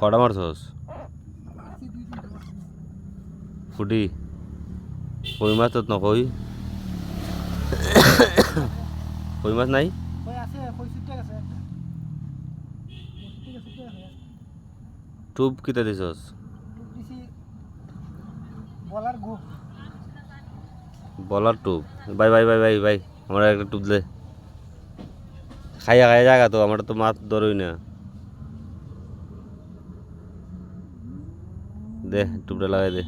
কটা মারছস? ফুটি। কই মাছ তো নকই কই? মাছ নাই? টুপ কিতা দিছস? বলার টুপ। Bye bye bye bye bye. আমার একটা টুপ দে। খাইয়া খাইয়া জায়গা তো আমার তো মাছ ধরই না। দে টুপটা লাগাই দে।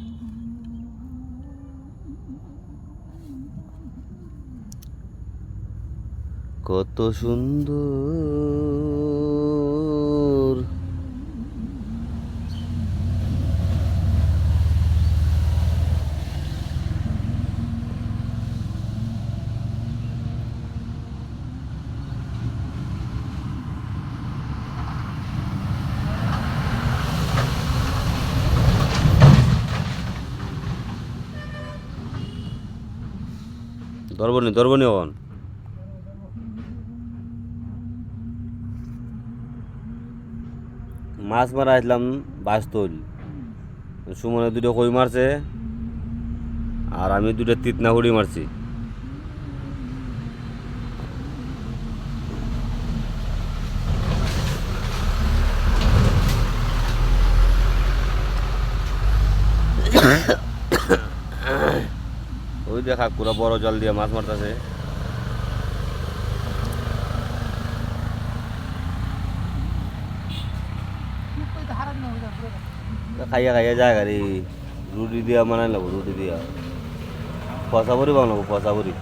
কত সুন্দর ধরবনি ধরবনি এখন মাছ মারা আসলাম বাস্তল। সুমনে দুটো কই মারছে, আর আমি দুটো তিতনা হুড়ি মারছি। ওই দেখা পুরো বড় জল দিয়ে মাছ মারতেছে। খাইয়া খাইয়া যায় গাড়ি রুটি দিয়া মানাই লাগবো রুটি দিয়া। পয়সা ভরি বানাবো পয়সা ভরি